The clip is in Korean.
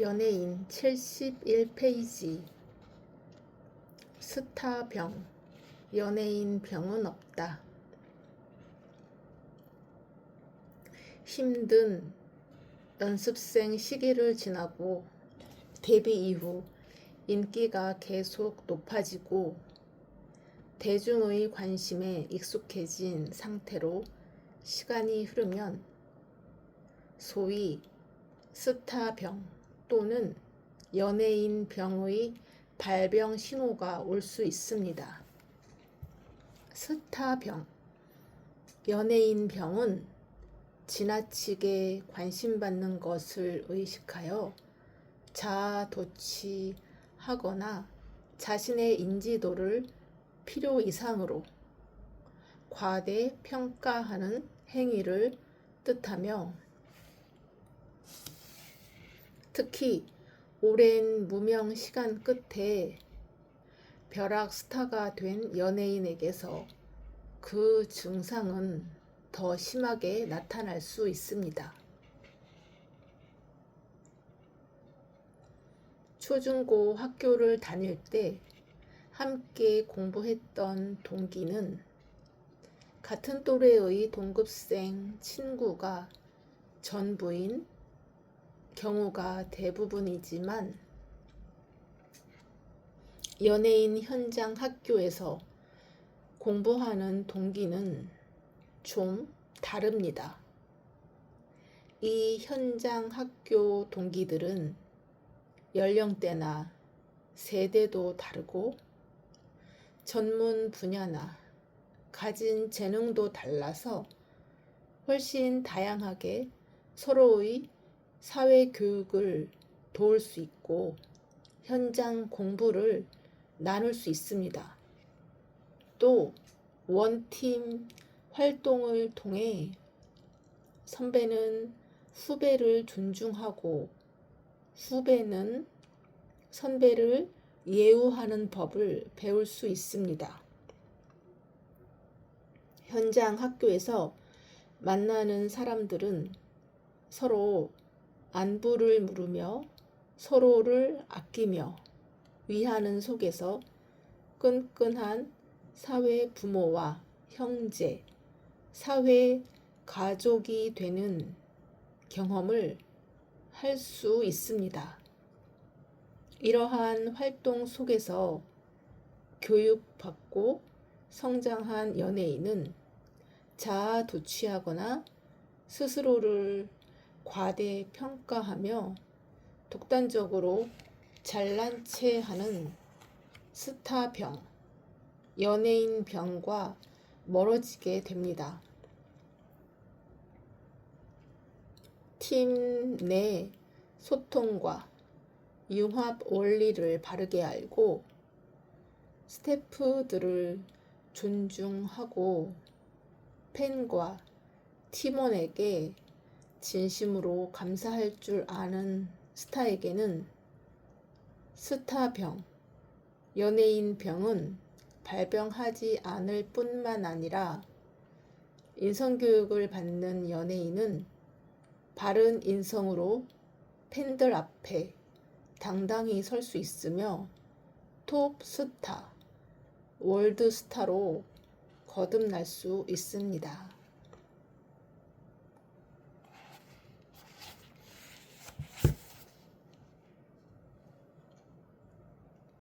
연예인 71페이지. 스타병. 연예인 병은 없다. 힘든 연습생 시기를 지나고 데뷔 이후 인기가 계속 높아지고 대중의 관심에 익숙해진 상태로 시간이 흐르면 소위 스타병 또는 연예인 병의 발병 신호가 올 수 있습니다. 스타병, 연예인 병은 지나치게 관심받는 것을 의식하여 자아도취하거나 자신의 인지도를 필요 이상으로 과대 평가하는 행위를 뜻하며 특히 오랜 무명 시간 끝에 벼락 스타가 된 연예인에게서 그 증상은 더 심하게 나타날 수 있습니다. 초중고 학교를 다닐 때 함께 공부했던 동기는 같은 또래의 동급생 친구가 전부인 경우가 대부분이지만 연예인 현장 학교에서 공부하는 동기는 좀 다릅니다. 이 현장 학교 동기들은 연령대나 세대도 다르고 전문 분야나 가진 재능도 달라서 훨씬 다양하게 서로의 사회 교육을 도울 수 있고 현장 공부를 나눌 수 있습니다. 또 원팀 활동을 통해 선배는 후배를 존중하고 후배는 선배를 예우하는 법을 배울 수 있습니다. 현장 학교에서 만나는 사람들은 서로 안부를 물으며 서로를 아끼며 위하는 속에서 끈끈한 사회 부모와 형제, 사회 가족이 되는 경험을 할 수 있습니다. 이러한 활동 속에서 교육받고 성장한 연예인은 자아 도취하거나 스스로를 과대 평가하며 독단적으로 잘난 체 하는 스타병, 연예인 병과 멀어지게 됩니다. 팀 내 소통과 융합 원리를 바르게 알고 스태프들을 존중하고 팬과 팀원에게 진심으로 감사할 줄 아는 스타에게는 스타병, 연예인 병은 발병하지 않을 뿐만 아니라 인성교육을 받는 연예인은 바른 인성으로 팬들 앞에 당당히 설 수 있으며 톱 스타, 월드 스타로 거듭날 수 있습니다.